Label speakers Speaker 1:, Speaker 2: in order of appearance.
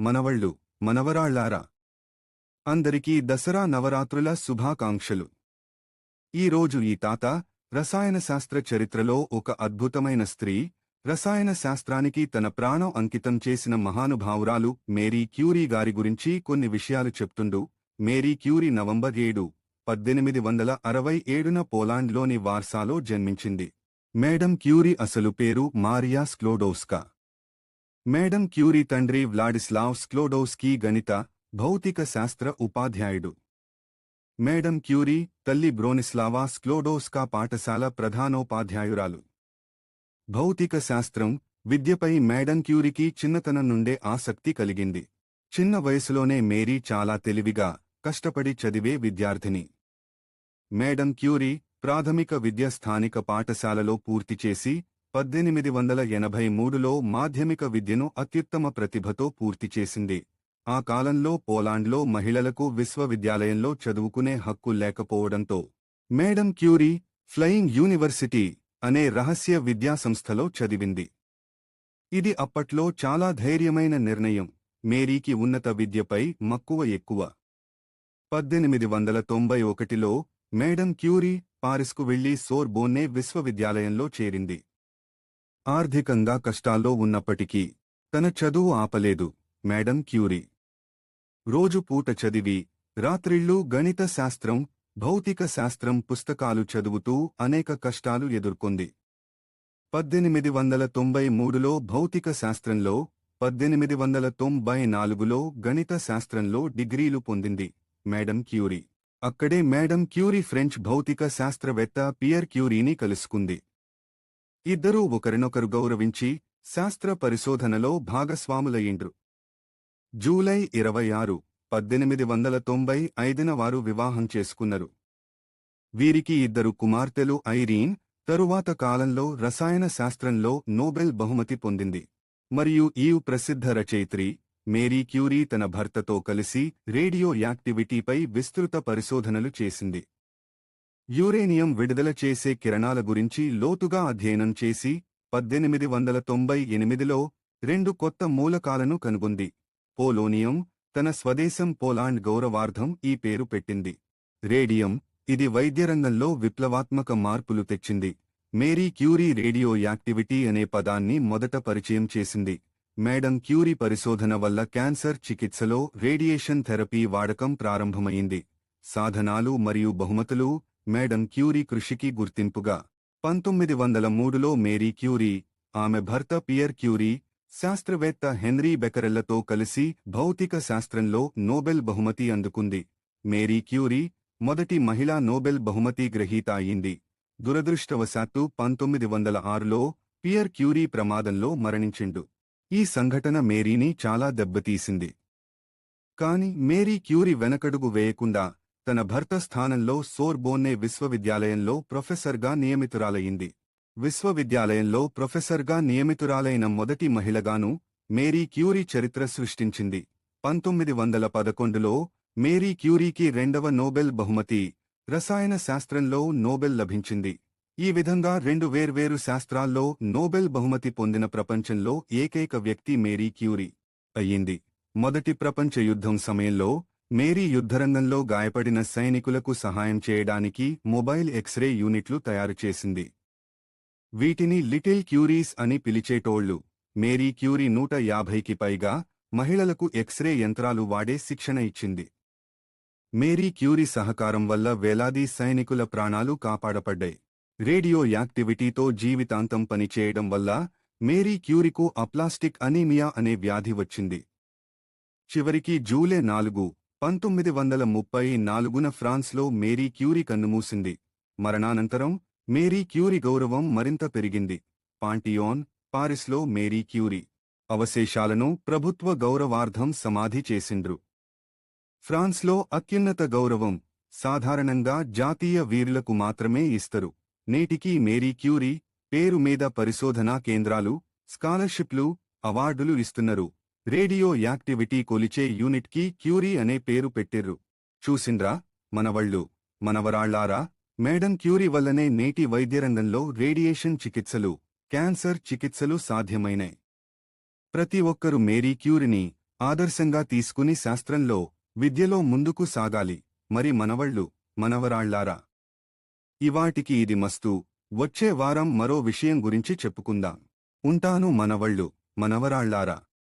Speaker 1: మనవళ్ళు మనవరాళ్ళారా. అందరికీ దసరా నవరాత్రుల శుభాకాంక్షలు. ఈరోజు ఈ తాత రసాయన శాస్త్ర చరిత్రలో ఒక అద్భుతమైన స్త్రీ రసాయన శాస్త్రానికి తన ప్రాణం అంకితం చేసిన మహానుభావురాలు మేరీ క్యూరీ గారి గురించి కొన్ని విషయాలు చెప్తుండు. మేరీ క్యూరీ నవంబర్ ఏడు పద్దెనిమిది వందల అరవై ఏడున పోలాండ్లోని వార్సాలో జన్మించింది. మేడం క్యూరీ అసలు పేరు మారియా స్క్లోడోస్కా. మేడం క్యూరీ తండ్రి వ్లాడిస్లావ్ స్క్లోడోస్కీ గణిత భౌతిక శాస్త్ర ఉపాధ్యాయుడు. మేడం క్యూరీ తల్లి బ్రోనిస్లావా స్క్లోడోస్కా పాఠశాల ప్రధానోపాధ్యాయురాలు. భౌతిక శాస్త్రం విద్యపై మేడం క్యూరీకి చిన్నతనం నుండే ఆసక్తి కలిగింది. చిన్న వయసులోనే మేరీ చాలా తెలివిగా కష్టపడి చదివే విద్యార్థిని. మేడం క్యూరీ ప్రాథమిక విద్య స్థానిక పాఠశాలలో పూర్తి చేసి పద్దెనిమిది వందల ఎనభై మూడులో మాధ్యమిక విద్యను అత్యుత్తమ ప్రతిభతో పూర్తి చేసింది. ఆ కాలంలో పోలాండ్లో మహిళలకు విశ్వవిద్యాలయంలో చదువుకునే హక్కు లేకపోవడంతో మేడం క్యూరీ ఫ్లయింగ్ యూనివర్సిటీ అనే రహస్య విద్యా సంస్థలో చదివింది. ఇది అప్పట్లో చాలా ధైర్యమైన నిర్ణయం. మేరీకి ఉన్నత విద్యపై మక్కువ ఎక్కువ. పద్దెనిమిది వందల తొంభై ఒకటిలో మేడం క్యూరీ పారిస్కు వెళ్ళి సోర్బోన్నే విశ్వవిద్యాలయంలో చేరింది. ఆర్థికంగా కష్టాల్లో ఉన్నప్పటికీ తన చదువు ఆపలేదు మేడం క్యూరీ. రోజు పూట చదివి రాత్రిళ్ళు గణిత శాస్త్రం భౌతిక శాస్త్రం పుస్తకాలు చదువుతూ అనేక కష్టాలు ఎదుర్కొంది. పద్దెనిమిది వందల తొంభై మూడులో భౌతిక శాస్త్రంలో పద్దెనిమిది వందల తొంభై నాలుగులో గణిత శాస్త్రంలో డిగ్రీలు పొందింది మేడం క్యూరీ. అక్కడే మేడం క్యూరీ ఫ్రెంచ్ భౌతిక శాస్త్రవేత్త పియర్ క్యూరీని కలుసుకుంది. ఇద్దరూ ఒకరినొకరు గౌరవించి శాస్త్ర పరిశోధనలో భాగస్వాములయ్యిండ్రు. జూలై ఇరవై ఆరు పద్దెనిమిది వందల తొంభై ఐదున వారు వివాహం చేసుకున్నారు. వీరికి ఇద్దరు కుమార్తెలు ఐరీన్ తరువాత కాలంలో రసాయన శాస్త్రంలో నోబెల్ బహుమతి పొందింది. మరియు ఈవ్ ప్రసిద్ధ రచయిత్రి మేరీ క్యూరీ తన భర్తతో కలిసి రేడియో యాక్టివిటీపై విస్తృత పరిశోధనలు చేసింది. యురేనియం విడుదల చేసే కిరణాల గురించి లోతుగా అధ్యయనం చేసి పద్దెనిమిది వందల తొంభై ఎనిమిదిలో రెండు కొత్త మూలకాలను కనుగొంది. పోలోనియం తన స్వదేశం పోలాండ్ గౌరవార్థం ఈ పేరు పెట్టింది. రేడియం ఇది వైద్యరంగంలో విప్లవాత్మక మార్పులు తెచ్చింది. మేరీ క్యూరీ రేడియో యాక్టివిటీ అనే పదాన్ని మొదట పరిచయం చేసింది. మేడం క్యూరీ పరిశోధన వల్ల క్యాన్సర్ చికిత్సలో రేడియేషన్ థెరపీ వాడకం ప్రారంభమైంది. సాధనాలు మరియు బహుమతులు మేడం క్యూరీ కృషికి గుర్తింపుగా. పంతొమ్మిది వందల మూడులో మేరీ క్యూరీ ఆమె భర్త పియర్ క్యూరీ శాస్త్రవేత్త హెన్రీ బెకరెల్లతో కలిసి భౌతిక శాస్త్రంలో నోబెల్ బహుమతి అందుకుంది. మేరీ క్యూరీ మొదటి మహిళా నోబెల్ బహుమతి గ్రహీత అయింది దురదృష్టవశాత్తు పంతొమ్మిది వందల ఆరులో పియర్ క్యూరీ ప్రమాదంలో మరణించిండు. ఈ సంఘటన మేరీని చాలా దెబ్బతీసింది. కాని మేరీ క్యూరీ వెనకడుగు వేయకుండా తన భర్త స్థానంలో సోర్బోన్నే విశ్వవిద్యాలయంలో ప్రొఫెసర్గా నియమితురాలయ్యింది. విశ్వవిద్యాలయంలో ప్రొఫెసర్గా నియమితురాలైన మొదటి మహిళగాను మేరీ క్యూరీ చరిత్ర సృష్టించింది. పంతొమ్మిది వందల పదకొండులో మేరీ క్యూరీకి రెండవ నోబెల్ బహుమతి రసాయన శాస్త్రంలో నోబెల్ లభించింది. ఈ విధంగా రెండు వేర్వేరు శాస్త్రాల్లో నోబెల్ బహుమతి పొందిన ప్రపంచంలో ఏకైక వ్యక్తి మేరీ క్యూరీ అయ్యింది. మొదటి ప్రపంచ యుద్ధం సమయంలో మేరీ యుద్ధరంగంలో గాయపడిన సైనికులకు సహాయం చేయడానికి మొబైల్ ఎక్స్రే యూనిట్లు తయారు చేసింది. వీటిని లిటిల్ క్యూరీస్ అని పిలిచేటోళ్ళు మేరీ క్యూరీ నూట యాభైకి పైగా మహిళలకు ఎక్స్రే యంత్రాలు వాడే శిక్షణ ఇచ్చింది. మేరీ క్యూరీ సహకారం వల్ల వేలాది సైనికుల ప్రాణాలు కాపాడపడ్డాయి. రేడియో యాక్టివిటీతో జీవితాంతం పనిచేయడం వల్ల మేరీ క్యూరీకు అప్లాస్టిక్ అనీమియా అనే వ్యాధి వచ్చింది. చివరికి జూలై నాలుగు పంతొమ్మిది వందల ముప్పై నాలుగున ఫ్రాన్స్లో మేరీ క్యూరీ కన్నుమూసింది. మరణానంతరం మేరీ క్యూరీ గౌరవం మరింత పెరిగింది. పాంటియోన్ పారిస్లో మేరీ క్యూరీ అవశేషాలను ప్రభుత్వ గౌరవార్థం సమాధి చేసిండ్రు. ఫ్రాన్స్లో అత్యున్నత గౌరవం సాధారణంగా జాతీయ వీరులకు మాత్రమే ఇస్తరు. నేటికీ మేరీ క్యూరీ పేరు మీద పరిశోధనా కేంద్రాలు స్కాలర్షిప్లు అవార్డులు ఇస్తున్నారు. రేడియో యాక్టివిటీ కొలిచే యూనిట్కి క్యూరీ అనే పేరు పెట్టిర్రు. చూసిండ్రా మనవళ్ళు మనవరాళ్ళారా మేడం క్యూరీ వల్లనే నేటి వైద్యరంగంలో రేడియేషన్ చికిత్సలు క్యాన్సర్ చికిత్సలు సాధ్యమైనాయి ప్రతి ఒక్కరు మేరీ క్యూరీని ఆదర్శంగా తీసుకుని శాస్త్రంలో విద్యలో ముందుకు సాగాలి. మరి మనవళ్ళు మనవరాళ్ళారా ఇవాటికి ఇది మస్తు. వచ్చే వారం మరో విషయం గురించి చెప్పుకుందాం. ఉంటాను మనవళ్ళు మనవరాళ్ళారా